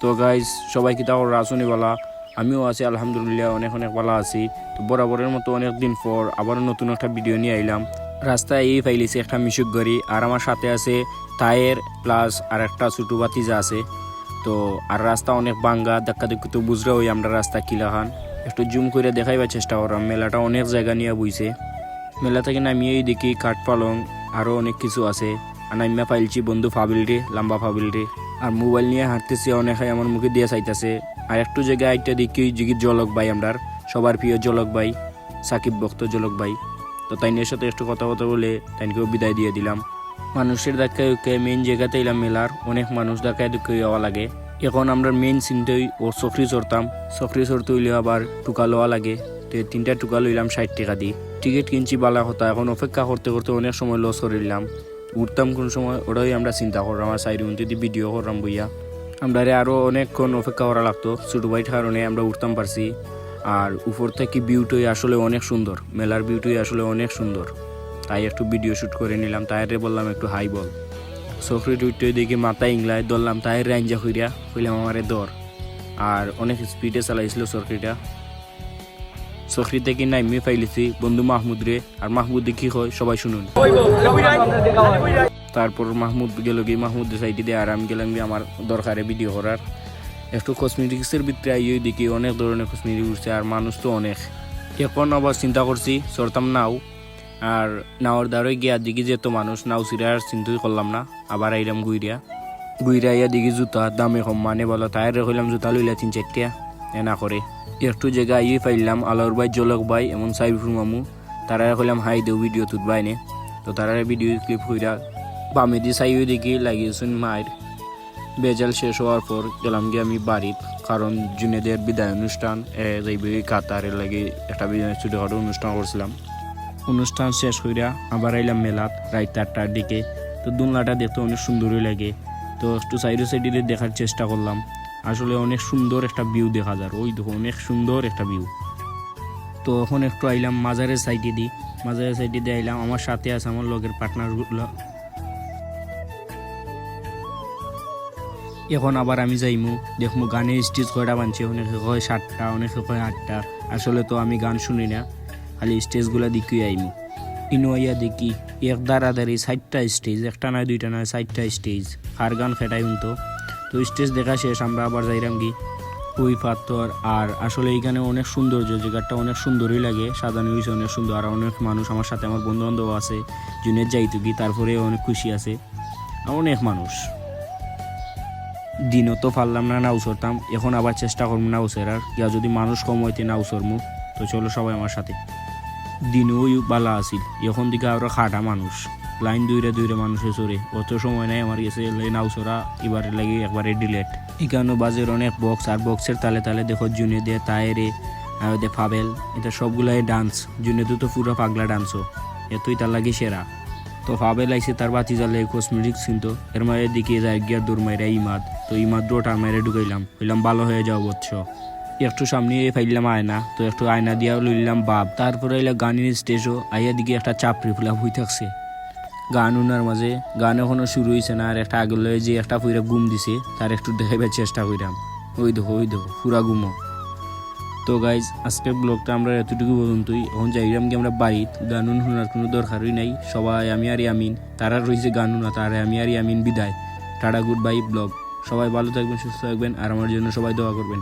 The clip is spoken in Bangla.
তো গাইজ সবাই কিতা ওর আসুনি বলা। আমিও আছি, আলহামদুলিল্লাহ, অনেক অনেক ভালো আছি। তো বরাবরের মতো অনেক দিন পর আবার নতুন একটা ভিডিও নিয়ে আইলাম। রাস্তায় এই ফাইলিছি একটা মিশুক গাড়ি আর আমার সাথে আছে টায়ার প্লাস আর একটা ছোটো বাতিজা আছে। তো আর রাস্তা অনেক বাঙ্গা ধাক্কা ধাক্কি তো বুঝরা হই আমরা রাস্তা কিলা খান। একটু জুম করে দেখাইবার চেষ্টা করলাম মেলাটা অনেক জায়গা নিয়ে বইছে। মেলা থেকে নামিয়েই দেখি কাঠ পালং আরও অনেক কিছু আছে। আর নামিয়া পাইলছি বন্ধু ফাবিলটি লম্বা ফাবিলটি আর মোবাইল নিয়ে হাঁটতেছি, অনেকে আমার মুখে দিয়ে চাইতেছে। আর একটু জায়গায় একটা দেখি জিগির জলক ভাই আমরার, সবার প্রিয় জলক ভাই, সাকিব ভক্ত জলক ভাই। তো তাইনের সাথে একটু কথা কথা বলে তাইনকেও বিদায় দিয়ে দিলাম। মানুষের ধাক্কায় উকে মেইন জায়গাতে এলাম মেলার, অনেক মানুষ ধাক্কায় দুঃখে যাওয়া লাগে। এখন আমরা মেইন চিনতেই ও সফরি চড়তাম। সফরি চড়তে হইলে আবার টুকা লওয়া লাগে। তো তিনটা টুকা লইলাম ষাট টাকা দিয়ে। টিকিট কিনছি বালা হতা এখন অপেক্ষা করতে করতে অনেক সময় লস করিলাম উঠতাম কোন সময়, ওটাই আমরা চিন্তা করলাম। আর সাইড উন্তি ভিডিও করলাম বইয়া। আমরা আরও অনেকক্ষণ অপেক্ষা করা লাগতো, ছোটো বাইট কারণে আমরা উঠতাম পারছি। আর উপর থেকে ভিউটাই আসলে অনেক সুন্দর, মেলার ভিউটাই আসলে অনেক সুন্দর। তাই একটু ভিডিও শ্যুট করে নিলাম, তাইরে বললাম একটু হাই বল। সফরি টুইটে দেখে মাথায় ইংলায়, ধরলাম তাই রাইঞ্জা হইয়া হইলাম আমারে দর আর অনেক স্পিডে চালাইছিল সরকারিটা। সখরি থেকে নাইমে ফাইলেছি, বন্ধু মাহমুদ রে। আর মাহমুদ কি হয়, সবাই শুনুন। তারপর মাহমুদ গেল গিয়ে মাহমুদ সাইডে দিয়ে, আর আমি গেলাম গিয়ে আমার দরকারে ভিডিও করার। একটু কসমেটিক্সের ভিতরে আইয়ে দেখি, অনেক ধরনের কসমেটিক উঠছে, আর মানুষ তো অনেক। এখন আবার চিন্তা করছি সরতাম নাও। আর নাওর দ্বারে গিয়া দিকে যেত মানুষ, নাও সিরা আর চিন্তাই করলাম না। আবার আইলাম গুইরিয়া। গুইরা ইয়া দিকে জুতা দামে কম মানে বলো তাই হইলাম জুতা লইলা তিন চারটিয়া এনা করে। একটু জায়গা ইয়ে পাইলাম আলোর ভাই, জলক ভাই, এমন সাইফুর মামু। তারা কইলাম, হাই দেও ভিডিও তুত বাইনে তো তারা ভিডিও ক্লিপ হইরা বামে দিয়ে সাইও দেখি, লাগিয়েছেন মায়ের। বেজাল শেষ হওয়ার পর গেলাম গিয়ে আমি বাড়িত কারণ জুনেদের বিদায় অনুষ্ঠান যাইবে কাতারের লাগে একটা ছোটোখাটো অনুষ্ঠান করছিলাম। অনুষ্ঠান শেষ হইরা আবার আইলাম মেলাত রাত আটটার দিকে। তো দুলনাটা দেখতে অনেক সুন্দরই লাগে। তো একটু সাইডে সাইডে দেখার চেষ্টা করলাম। আসলে অনেক সুন্দর একটা ভিউ দেখা যায় ওই দেখো, অনেক সুন্দর একটা ভিউ তো এখন একটু আইলাম মাজারের সাইডে দিই মাজারের সাইডে দিয়ে আইলাম, আমার সাথে আছে আমার লগের পার্টনারগুলো এখন আবার আমি যাইমু, দেখমু গানের স্টেজ কয়টা বানছে, অনেকে কয় সাতটা, অনেকে কয় আটটা। আসলে তো আমি গান শুনি না, খালি স্টেজগুলো দেখি আইমু। ইনোয়াইয়া দেখি, এক দাঁড়াদাঁড়ি ষাটটা স্টেজ একটা নয়, দুইটা নয় ষাটটা স্টেজ আর গান খেটাই তো তো স্টেজ দেখা শেষ, আমরা আবার যাইরাম কি? ওই পাথর, আর আসলে এইখানে অনেক সৌন্দর্য জায়গাটা অনেক সুন্দরই লাগে, সাজানো হয়েছে অনেক সুন্দর, আর অনেক মানুষ আমার সাথে আমার বন্ধু বান্ধব আছে, জুনের যাইতো কি, তারপরে অনেক খুশি আছে, অনেক মানুষ। দিনও তো পারলাম না নাও সরতাম, এখন আবার চেষ্টা করব নাও সেরার ইয়া যদি মানুষ কম হইতে নাও সরমু, তো চলো সবাই আমার সাথে। দিনও বালা আছিল, এখন দিকে আরও খাটা মানুষ। লাইন দুইরে দুইরে মানুষে চড়ে অত সময় নাই আমার গেছে নাও সরা এবারে লাগে একবারে ডিলেট এখানে বাজের অনেক বক্স আর বক্সের তালে তালে দেখো জুনে দে তায়েরে আর দে ফাবেল, এটা সবগুলাই ডান্স জুনে তো পুরো পাগলা ডান্সও এতই তার লাগে সেরা। তো ফাবেল আইসে তার বাতি জ্বালে কসমেটিক্স কিন্তু এর মায়ের দিকে যায় গিয়া দূর মাইরা ইমাদ। তো ইমাদ ওটার মাইরে ঢুকাইলাম। হইলাম ভালো হয়ে যাও বৎস। একটু সামনে ফাইলাম আয়না। তো একটু আয়না দিয়া লইলাম বাপ। তারপরে এলাম গানের স্টেজও আইয়া দিকে একটা চাপড়ি ফুলা হই থাকছে গান উনার মাঝে। গান এখনও শুরু হয়েছে না, আর একটা আগলে যে একটা পুরা গুম দিছে, তার একটু দেখাইবার চেষ্টা করিলাম ওই দেখো ওই দেখো, পুরা গুমো। তো গাইজ আজকের ব্লগটা আমরা এতটুকু পর্যন্তই। এখন যাইলাম কি আমরা বাড়িত। গানুন শোনার কোনো দরকারই নাই। সবাই আমি আর ইয়ামিন। তারা রয়েছে আর তারা আমি আর ইয়ামিন বিদায়। টাটা গুড বাই ব্লগ সবাই ভালো থাকবেন, সুস্থ থাকবেন, আর আমার জন্য সবাই দোয়া করবেন।